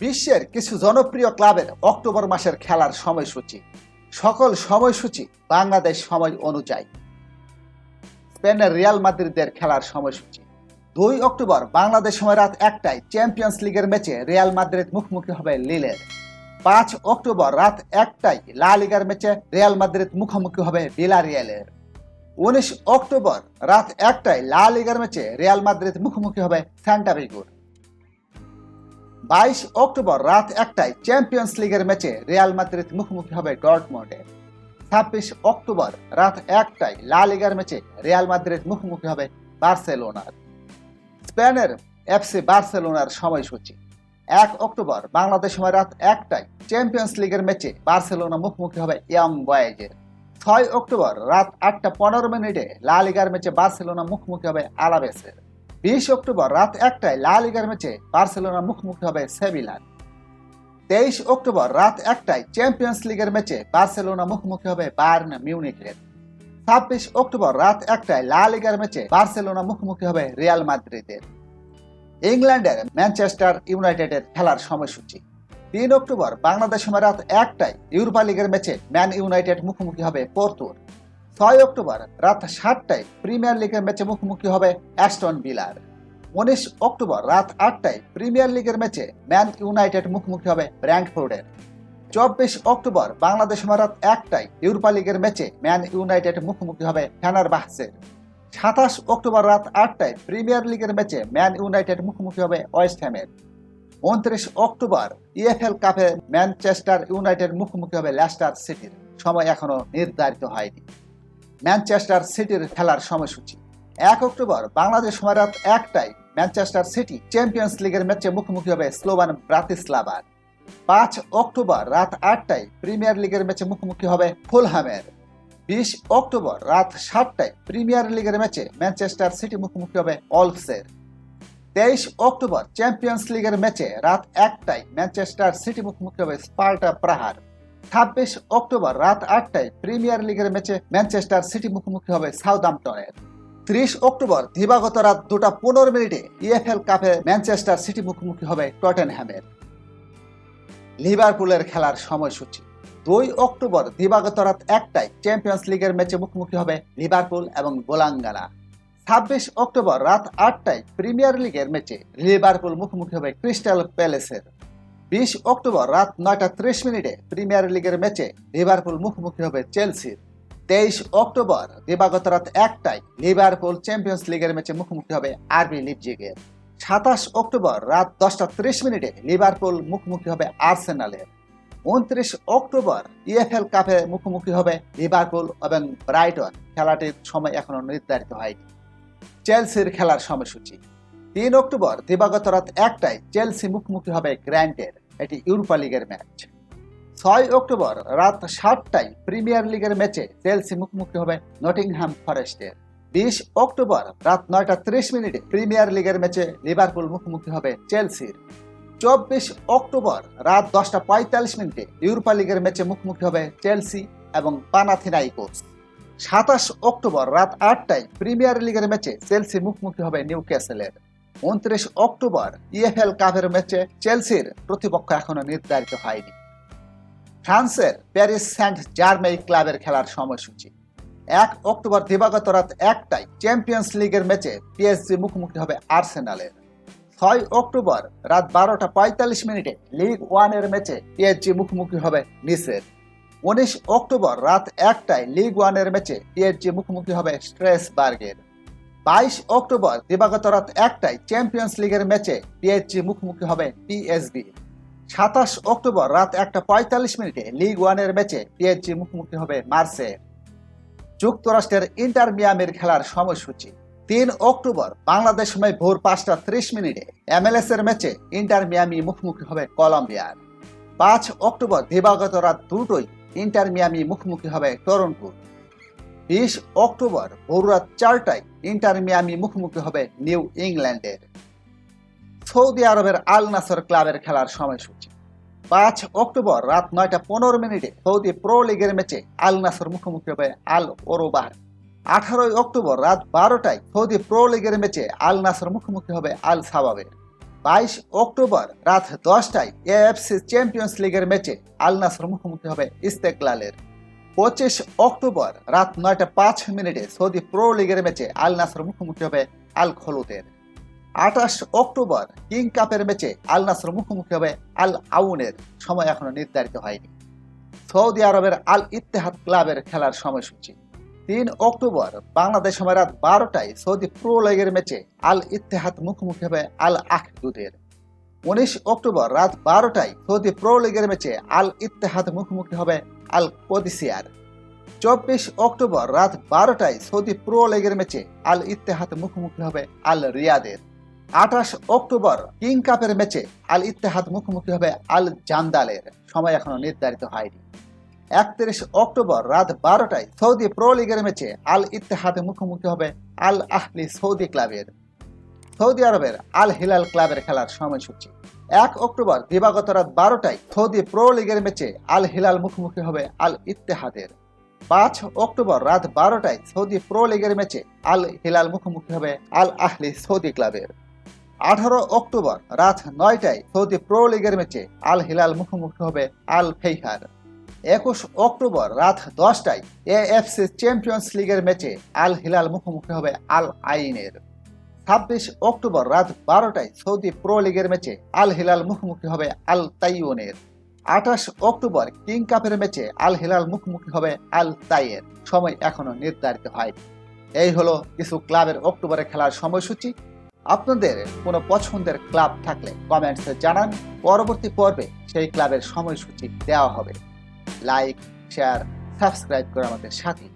বিশ্বের কিছু জনপ্রিয় ক্লাবের অক্টোবর মাসের খেলার সময়সূচি। সকল সময়সূচি বাংলাদেশ সময় অনুযায়ী। স্পেনের রিয়াল মাদ্রিদের খেলার সময়সূচি। দুই অক্টোবর বাংলাদেশ সময় রাত একটায় চ্যাম্পিয়ন্স লিগের ম্যাচে রিয়াল মাদ্রিদ মুখোমুখি হবে লিলের। পাঁচ অক্টোবর রাত একটায় লা লিগার ম্যাচে রিয়াল মাদ্রিদ মুখোমুখি হবে বিলারিয়ালের উনিশ অক্টোবর রাত একটায় লা লিগার ম্যাচে রিয়াল মাদ্রিদ মুখোমুখি হবে স্যান্টা ভিগুর। বাইশ অক্টোবর রাত একটায় চ্যাম্পিয়ন্স লিগের ম্যাচে রিয়াল মাদ্রিদ মুখোমুখি হবে ডর্টমন্ডে। ছাব্বিশ অক্টোবর রাত একটায় লা লিগার ম্যাচে রিয়াল মাদ্রিদ মুখোমুখি হবে বার্সেলোনার। স্পেনের এফসি বার্সেলোনার সময়সূচি। এক অক্টোবর বাংলাদেশ সময় রাত একটায় চ্যাম্পিয়ন্স লিগের ম্যাচে বার্সেলোনা মুখোমুখি হবে ইয়ং বয়েজের। ছয় অক্টোবর রাত আটটা পনেরো মিনিটে লা লিগার ম্যাচে বার্সেলোনা মুখোমুখি হবে আলাবেসের বিশ অক্টোবর রাত একটায় লা লিগার ম্যাচে বার্সেলোনা মুখোমুখি হবে সেভিলার। তেইশ অক্টোবর রাত একটায় চ্যাম্পিয়ন্স লিগের ম্যাচে বার্সেলোনা মুখোমুখি হবে বায়ার্ন মিউনিকের ছাব্বিশ অক্টোবর রাত একটায় লা লিগার ম্যাচে বার্সেলোনা মুখোমুখি হবে রিয়াল মাদ্রিদের। ইংল্যান্ডের ম্যানচেস্টার ইউনাইটেডের খেলার সময়সূচি। তিন অক্টোবর বাংলাদেশ সময় রাত একটায় ইউরোপা লিগের ম্যাচে ম্যান ইউনাইটেড মুখোমুখি হবে পোর্তুর। ছয় অক্টোবর রাত সাতটায় প্রিমিয়ার লিগের ম্যাচে মুখোমুখি হবে অ্যাস্টন বিলার উনিশ অক্টোবর রাত আটটায় প্রিমিয়ার লিগের ম্যাচে ম্যান ইউনাইটেড মুখোমুখি হবে ব্র্যান্ডফোর্ডের চব্বিশ অক্টোবর বাংলাদেশ সময় রাত একটায় ইউরোপা লিগের ম্যাচে ম্যান ইউনাইটেড মুখোমুখি হবে ফ্যানার বাহসের সাতাশ অক্টোবর রাত আটটায় প্রিমিয়ার লিগের ম্যাচে ম্যান ইউনাইটেড মুখোমুখি হবে ওয়েস্ট হ্যামের। উনত্রিশ অক্টোবর ইএফএল কাপে ম্যানচেস্টার ইউনাইটেড মুখোমুখি হবে লেস্টার সিটির। সময় এখনও নির্ধারিত হয়নি। ম্যানচেস্টার সিটির খেলার সময়সূচি। এক অক্টোবর, বাংলাদেশ সময় রাত একটায় ম্যানচেস্টার সিটি চ্যাম্পিয়ন্স লিগের ম্যাচে মুখোমুখি হবে স্লোভান ব্রাতিস্লাভার। পাঁচ অক্টোবর রাত আটটায় প্রিমিয়ার লিগের ম্যাচে মুখোমুখি হবে ফুলহামের। বিশ অক্টোবর রাত সাতটায় প্রিমিয়ার লিগের ম্যাচে ম্যানচেস্টার সিটি মুখোমুখি হবে অলফসের। তেইশ অক্টোবর চ্যাম্পিয়ন্স লিগের ম্যাচে রাত একটায় ম্যানচেস্টার সিটি মুখোমুখি হবে স্পার্টা প্রাহার। ছাব্বিশ অক্টোবর রাত আটটায় প্রিমিয়ার লিগের ম্যাচে ম্যানচেস্টার সিটি মুখোমুখি হবে সাউদাম্পটনের। ত্রিশ অক্টোবর দিবাগত রাত দুটা পনেরো মিনিটে ইএফএল কাপে ম্যানচেস্টার সিটি মুখোমুখি হবে টটেনহ্যামের লিভারপুলের খেলার সময়সূচি। দুই অক্টোবর দিবাগত রাত একটায় চ্যাম্পিয়ন্স লিগের ম্যাচে মুখোমুখি হবে লিভারপুল এবং গোলাঙ্গানা ছাব্বিশ অক্টোবর রাত আটটায় প্রিমিয়ার লিগের ম্যাচে লিভারপুল মুখোমুখি হবে ক্রিস্টাল প্যালেসের। বিশ অক্টোবর রাত নয়টা ত্রিশ মিনিটে প্রিমিয়ার লিগের ম্যাচে লিভারপুল মুখোমুখি হবে চেলসির। তেইশ অক্টোবর দিবাগত রাত একটায় লিভারপুল চ্যাম্পিয়ন্স লিগের ম্যাচে মুখোমুখি হবে আরবি লিপজিগের। সাতাশ অক্টোবর রাত দশটা ত্রিশ মিনিটে লিভারপুল মুখোমুখি হবে আর্সেনালের। উনত্রিশ অক্টোবর ইএফএল কাপে মুখোমুখি হবে লিভারপুল এবং ব্রাইটন। খেলাটির সময় এখনও নির্ধারিত হয়নি। চেলসির খেলার সময়সূচি। তিন অক্টোবর দিবাগত রাত একটায় চেলসি মুখোমুখি হবে গ্র্যান্টের, এটি ইউরোপা লিগের ম্যাচ। ছয় অক্টোবর রাত সাতটায় প্রিমিয়ার লিগের ম্যাচে চেলসি মুখোমুখি হবে নটিংহ্যাম ফরেস্টের। বিশ অক্টোবর রাত নয়টা ত্রিশ মিনিটে প্রিমিয়ার লিগের ম্যাচে লিভারপুল মুখোমুখি হবে চেলসির। চব্বিশ অক্টোবর রাত দশটা পঁয়তাল্লিশ মিনিটে ইউরোপা লিগের ম্যাচে মুখোমুখি হবে চেলসি এবং পানাথিনাইকোস। সাতাশ অক্টোবর রাত আটটায় প্রিমিয়ার লিগের ম্যাচে চেলসি মুখোমুখি হবে নিউ ক্যাসেলের উনত্রিশ অক্টোবর ইএফএল কাপের ম্যাচে চেলসির প্রতিপক্ষ এখনও নির্ধারিত হয়নি। ফ্রান্সের প্যারিস সেন্ট জার্মেই ক্লাবের খেলার সময়সূচি। এক অক্টোবর দিবাগত রাত একটায় চ্যাম্পিয়ন্স লিগের ম্যাচে পিএসজি মুখোমুখি হবে আর্সেনালের। ছয় অক্টোবর রাত বারোটা পঁয়তাল্লিশ মিনিটে লিগ ওয়ানের ম্যাচে পিএসজি মুখোমুখি হবে নিসের। উনিশ অক্টোবর রাত একটায় লিগ ওয়ানের ম্যাচে পিএসজি মুখোমুখি হবে স্ট্রেসবার্গের। বাইশ অক্টোবর দিবাগত রাত একটায় চ্যাম্পিয়ন্স লিগের ম্যাচে পিএসজি মুখোমুখি হবে পিএসবি। সাতাশ অক্টোবর রাত একটা পঁয়তাল্লিশ মিনিটে লিগ ওয়ানের ম্যাচে পিএসজি মুখোমুখি হবে মার্সে। যুক্তরাষ্ট্রের ইন্টার মিয়ামির খেলার সময়সূচি। তিন অক্টোবর বাংলাদেশ সময় ভোর পাঁচটা ত্রিশ মিনিটে এমএলএস এর ম্যাচে ইন্টার মিয়ামি মুখোমুখি হবে কলম্বিয়ার। পাঁচ অক্টোবর দিবাগত রাত দুটোই ইন্টার মিয়ামি মুখোমুখি হবে টরন্টো। বিশ অক্টোবর ভোর রাত চারটায় ইন্টার মিয়ামি মুখোমুখি হবে নিউ ইংল্যান্ডের। সৌদি আরবের আল নাসর ক্লাবের খেলার সময়সূচি। পাঁচ অক্টোবর রাত নয়টা পনেরো মিনিটে সৌদি প্রো লিগের ম্যাচে আল নাসর মুখোমুখি হবে আল ওরোবার। আঠারোই অক্টোবর রাত বারোটায় সৌদি প্রো লিগের ম্যাচে আল নাসর মুখোমুখি হবে আল সাবাবের। বাইশ অক্টোবর রাত দশটায় এএফসি চ্যাম্পিয়ন্স লিগের ম্যাচে আল নাসর মুখোমুখি হবে ইস্তেকলালের। পঁচিশ অক্টোবর রাত নয়টা পাঁচ মিনিটে সৌদি প্রো লিগের ম্যাচে আল নাসর মুখোমুখি হবে আল খলুদের আঠাশ অক্টোবর কিং কাপের ম্যাচে আল নাসর মুখোমুখি হবে আল আউনের। সময় এখনও নির্ধারিত হয়নি। সৌদি আরবের আল ইত্তেহাদ ক্লাবের খেলার সময়সূচি। তিন অক্টোবর বাংলাদেশ সময় রাত বারোটায় সৌদি প্রো লিগের ম্যাচে আল ইত্তেহাদ মুখোমুখি হবে আল আখদুদের। উনিশ অক্টোবর রাত বারোটায় সৌদি প্রো লিগের ম্যাচে আল ইত্তেহাদ মুখোমুখি হবে আল কোদিসিয়ার। চব্বিশ অক্টোবর রাত বারোটায় সৌদি প্রো লিগের ম্যাচে আল ইত্তেহাদ মুখোমুখি হবে আল রিয়াদের। আঠাশ অক্টোবর কিং কাপের ম্যাচে আল ইত্তেহাদ মুখোমুখি হবে আল জান্দালের। সময় এখনও নির্ধারিত হয়নি। একত্রিশ অক্টোবর রাত বারোটায় সৌদি প্রো লিগের ম্যাচে আল ইত্তেহাদ মুখোমুখি হবে আল আহলি সৌদি ক্লাবের। সৌদি আরবের আল হিলাল ক্লাবের খেলার সময়সূচি। এক অক্টোবর দিবাগত রাত বারোটায় সৌদি প্রো লিগের ম্যাচে আল হিলাল মুখোমুখি হবে আল ইত্তেহাদের। পাঁচ অক্টোবর রাত বারোটায় সৌদি প্রো লিগের ম্যাচে আল হিলাল মুখোমুখি হবে আল আহলি সৌদি ক্লাবের। আঠারো অক্টোবর রাত নয়টায় সৌদি প্রো লিগের ম্যাচে আল হিলাল মুখোমুখি হবে আল ফেইহার। একুশ অক্টোবর রাত দশটায় এএফসি চ্যাম্পিয়ন্স লিগের ম্যাচে আল হিলাল মুখোমুখি হবে আল আইনের। ছাব্বিশ অক্টোবর রাত বারোটায় সৌদি প্রো লিগের ম্যাচে আল হিলাল মুখোমুখি হবে আল তাইওনের আঠাশ অক্টোবর কিং কাপের ম্যাচে আল হিলাল মুখোমুখি হবে আল তাইয়ের। সময় এখনও নির্ধারিত হয়নি এই হলো কিছু ক্লাবের অক্টোবরে খেলার সময়সূচি। আপনাদের কোনো পছন্দের ক্লাব থাকলে কমেন্টসে জানান। পরবর্তী পর্বে সেই ক্লাবের সময়সূচি দেওয়া হবে। লাইক, শেয়ার, সাবস্ক্রাইব করে আমাদের থাকুন